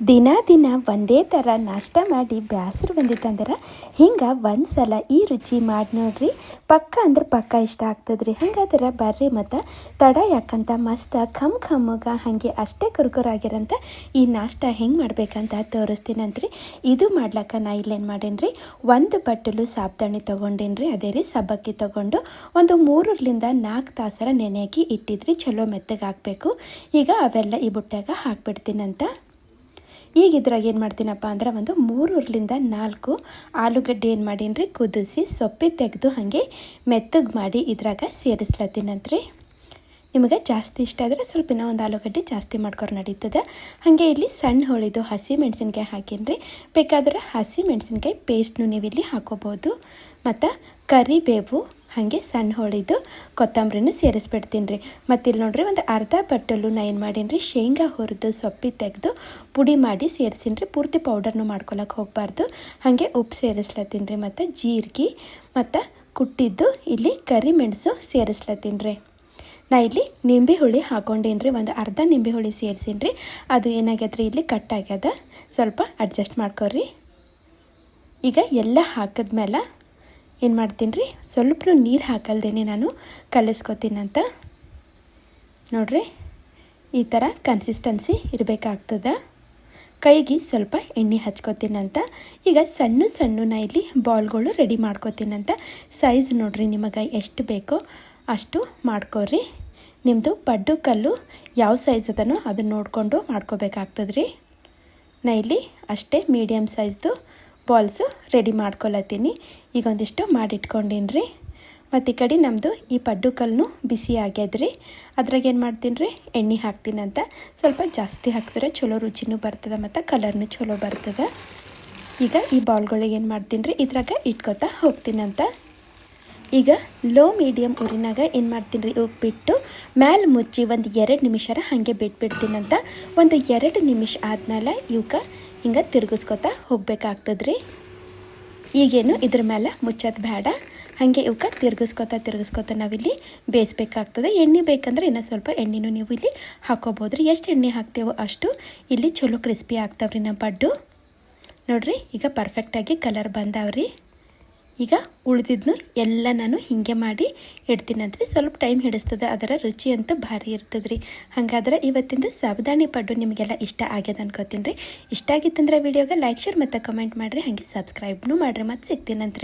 ದಿನ ದಿನ ಒಂದೇ ಥರ ನಾಷ್ಟ ಮಾಡಿ ಬ್ಯಾಸರು ಬಂದಿತ್ತಂದ್ರೆ ಹಿಂಗೆ ಒಂದು ಸಲ ಈ ರುಚಿ ಮಾಡಿ ನೋಡ್ರಿ. ಪಕ್ಕ ಅಂದ್ರೆ ಪಕ್ಕ ಇಷ್ಟ ಆಗ್ತದ್ರಿ. ಹಂಗಾದ್ರೆ ಬರ್ರಿ ಮತ್ತು ತಡ ಯಾಕಂತ ಮಸ್ತ ಖಮ್ ಖಮ್ಮಗ ಹಾಗೆ ಅಷ್ಟೇ ಕುರ್ಕುರಾಗಿರೋಂಥ ಈ ನಾಷ್ಟ ಹೆಂಗೆ ಮಾಡ್ಬೇಕಂತ ತೋರಿಸ್ತೀನಂತ್ರಿ. ಇದು ಮಾಡ್ಲಕ್ಕ ನಾ ಇಲ್ಲೇನು ಮಾಡೇನ್ರಿ. ಒಂದು ಬಟ್ಟಲು ಸಾಬ್ದಾಣಿ ತೊಗೊಂಡೇನ್ರಿ. ಅದೇ ರೀ ಸಬ್ಬಕ್ಕಿ ತೊಗೊಂಡು ಒಂದು ಮೂರರಿಂದ ನಾಲ್ಕು ತಾಸರ ನೆನೆಯಾಗಿ ಇಟ್ಟಿದ್ರಿ. ಚಲೋ ಮೆತ್ತಗೆ ಹಾಕಬೇಕು ಈಗ ಅವೆಲ್ಲ ಈ ಬುಟ್ಟಾಗ ಹಾಕ್ಬಿಡ್ತೀನಂತ. ಈಗ ಇದ್ರಾಗ ಏನು ಮಾಡ್ತೀನಪ್ಪ ಅಂದ್ರೆ ಒಂದು ಮೂರರಿಂದ ನಾಲ್ಕು ಆಲೂಗಡ್ಡೆ ಏನು ಮಾಡೀನಿ ರೀ ಕುದಿಸಿ ಸೊಪ್ಪೆ ತೆಗೆದು ಹಾಗೆ ಮೆತ್ತಗೆ ಮಾಡಿ ಇದ್ರಾಗ ಸೇರಿಸ್ಲತ್ತೀನಂತ್ರಿ ನಿಮಗೆ ಜಾಸ್ತಿ ಇಷ್ಟ ಆದರೆ ಸ್ವಲ್ಪ ಇನ್ನೂ ಒಂದು ಆಲೂಗಡ್ಡೆ ಜಾಸ್ತಿ ಮಾಡ್ಕೊಂಡು ನಡೀತದೆ. ಹಾಗೆ ಇಲ್ಲಿ ಸಣ್ಣ ಹೊಳಿದು ಹಸಿ ಮೆಣಸಿನ್ಕಾಯಿ ಹಾಕೀನಿ ಬೇಕಾದ್ರೆ ಹಸಿ ಮೆಣಸಿನ್ಕಾಯಿ ಪೇಸ್ಟ್ನು ನೀವು ಇಲ್ಲಿ ಹಾಕೋಬೋದು. ಮತ್ತು ಕರಿಬೇವು ಹಾಗೆ ಸಣ್ಣ ಹೊಳಿದು ಕೊತ್ತಂಬರಿನೂ ಸೇರಿಸ್ಬಿಡ್ತೀನಿ ರೀ. ಮತ್ತು ಇಲ್ಲಿ ನೋಡ್ರಿ ಒಂದು ಅರ್ಧ ಬಟ್ಟಲು ನಾ ಏನು ಮಾಡೀನಿ ರೀ, ಶೇಂಗಾ ಹುರಿದು ಸೊಪ್ಪಿ ತೆಗೆದು ಪುಡಿ ಮಾಡಿ ಸೇರಿಸೀನಿ ರೀ, ಪೂರ್ತಿ ಪೌಡರ್ನು ಮಾಡ್ಕೊಳಕ್ಕೆ ಹೋಗಬಾರ್ದು. ಹಾಗೆ ಉಪ್ಪು ಸೇರಿಸ್ಲತ್ತೀನಿ ರೀ, ಮತ್ತು ಜೀರಿಗೆ, ಮತ್ತು ಕುಟ್ಟಿದ್ದು ಇಲ್ಲಿ ಕರಿಮೆಣಸು ಸೇರಿಸ್ಲತ್ತೀನಿ ರೀ. ನಾ ಇಲ್ಲಿ ನಿಂಬೆ ಹುಳಿ ಹಾಕೊಂಡೇನಿ ರೀ, ಒಂದು ಅರ್ಧ ನಿಂಬೆ ಹುಳಿ ಸೇರಿಸೀನಿ ರೀ. ಅದು ಏನಾಗ್ಯದ ರೀ ಇಲ್ಲಿ ಕಟ್ ಆಗ್ಯದ. ಸ್ವಲ್ಪ ಅಡ್ಜಸ್ಟ್ ಮಾಡ್ಕೊರಿ. ಈಗ ಎಲ್ಲ ಹಾಕಿದ್ಮೇಲೆ ಏನು ಮಾಡ್ತೀನಿ ರೀ? ಸ್ವಲ್ಪ ನೀರು ಹಾಕಲ್ದೇನೆ ನಾನು ಕಲಿಸ್ಕೊತೀನಂತ ನೋಡ್ರಿ, ಈ ಥರ ಕನ್ಸಿಸ್ಟೆನ್ಸಿ ಇರಬೇಕಾಗ್ತದ. ಕೈಗೆ ಸ್ವಲ್ಪ ಎಣ್ಣೆ ಹಚ್ಕೋತೀನಂತ ಈಗ ಸಣ್ಣ ಸಣ್ಣ ನಾ ಇಲ್ಲಿ ಬಾಲ್ಗಳು ರೆಡಿ ಮಾಡ್ಕೋತೀನಂತ ಸೈಜ್ ನೋಡ್ರಿ ನಿಮಗೆ ಎಷ್ಟು ಬೇಕೋ ಅಷ್ಟು ಮಾಡ್ಕೋರಿ. ನಿಮ್ಮದು ಪಡ್ಡು ಕಲ್ಲು ಯಾವ ಸೈಜ್ ಅದನೋ ಅದನ್ನು ನೋಡಿಕೊಂಡು ಮಾಡ್ಕೋಬೇಕಾಗ್ತದ್ರಿ. ನಾ ಇಲ್ಲಿ ಅಷ್ಟೇ ಮೀಡಿಯಮ್ ಸೈಜ್ದು ಬಾಲ್ಸು ರೆಡಿ ಮಾಡ್ಕೊಳತ್ತೀನಿ. ಈಗ ಒಂದಿಷ್ಟು ಮಾಡಿಟ್ಕೊಂಡೀನಿ ರೀ ಮತ್ತು ಈ ಕಡೆ ನಮ್ಮದು ಈ ಪಡ್ಡು ಕಲ್ಲು ಬಿಸಿ ಆಗ್ಯದ್ರಿ. ಅದ್ರಾಗ ಏನು ಮಾಡ್ತೀನಿ ರೀ ಎಣ್ಣೆ ಹಾಕ್ತೀನಂತ. ಸ್ವಲ್ಪ ಜಾಸ್ತಿ ಹಾಕಿದ್ರೆ ಚಲೋ ರುಚಿನೂ ಬರ್ತದೆ ಮತ್ತು ಕಲರ್ನು ಚಲೋ ಬರ್ತದೆ. ಈಗ ಈ ಬಾಲ್ಗಳಿಗೆ ಏನು ಮಾಡ್ತೀನಿ ರೀ ಇದ್ರಾಗ ಇಟ್ಕೊತಾ ಹೋಗ್ತೀನಂತ. ಈಗ ಲೋ ಮೀಡಿಯಮ್ ಊರಿನಾಗ ಏನು ಮಾಡ್ತೀನಿ ರೀ ಉಪ್ಪಿಟ್ಟು ಮ್ಯಾಲೆ ಮುಚ್ಚಿ ಒಂದು ಎರಡು ನಿಮಿಷರ ಹಾಗೆ ಬಿಟ್ಬಿಡ್ತೀನಂತ. ಒಂದು ಎರಡು ನಿಮಿಷ ಆದ್ಮೇಲೆ ಇವಕ್ಕೆ ಹಿಂಗೆ ತಿರುಗಿಸ್ಕೊತಾ ಹೋಗ್ಬೇಕಾಗ್ತದ್ರಿ. ಈಗೇನು ಇದ್ರ ಮೇಲೆ ಮುಚ್ಚೋದು ಬೇಡ ಹಾಗೆ ಇವಕ್ಕೆ ತಿರುಗಿಸ್ಕೊತಾ ತಿರುಗಿಸ್ಕೊತಾ ನಾವಿಲ್ಲಿ ಬೇಯಿಸ್ಬೇಕಾಗ್ತದೆ. ಎಣ್ಣೆ ಬೇಕಂದ್ರೆ ಇನ್ನೂ ಸ್ವಲ್ಪ ಎಣ್ಣೆನೂ ನೀವು ಇಲ್ಲಿ ಹಾಕೋಬೋದು ರೀ ಎಷ್ಟು ಎಣ್ಣೆ ಹಾಕ್ತೇವೋ ಅಷ್ಟು ಇಲ್ಲಿ ಚಲೋ ಕ್ರಿಸ್ಪಿ ಆಗ್ತಾವ್ರಿ ನಮ್ಮ ಪಡ್ಡು. ನೋಡಿರಿ, ಈಗ ಪರ್ಫೆಕ್ಟಾಗಿ ಕಲರ್ ಬಂದಾವ್ರಿ. ಈಗ ಉಳಿದಿದ್ನು ಎಲ್ಲ ನಾನು ಹೀಗೆ ಮಾಡಿ ಇಡ್ತೀನಂತ್ರಿ ಸ್ವಲ್ಪ ಟೈಮ್ ಹಿಡಿಸ್ತದೆ. ಅದರ ರುಚಿ ಅಂತೂ ಭಾರಿ ಇರ್ತದೆ ರೀ ಹಾಗಾದ್ರೆ ಇವತ್ತಿಂದ ಸಾಬುದಾಣಿ ಪಡ್ಡು ನಿಮಗೆಲ್ಲ ಇಷ್ಟ ಆಗ್ಯದ ಅನ್ಕೋತೀನಿ ರೀ. ಇಷ್ಟ ಆಗಿತ್ತಂದ್ರೆ ವಿಡಿಯೋಗೆ ಲೈಕ್ ಶೇರ್ ಮತ್ತು ಕಮೆಂಟ್ ಮಾಡಿರಿ. ಹಾಗೆ ಸಬ್ಸ್ಕ್ರೈಬ್ನು ಮಾಡಿರಿ. ಮತ್ತು ಸಿಗ್ತೀನಂತ್ರಿ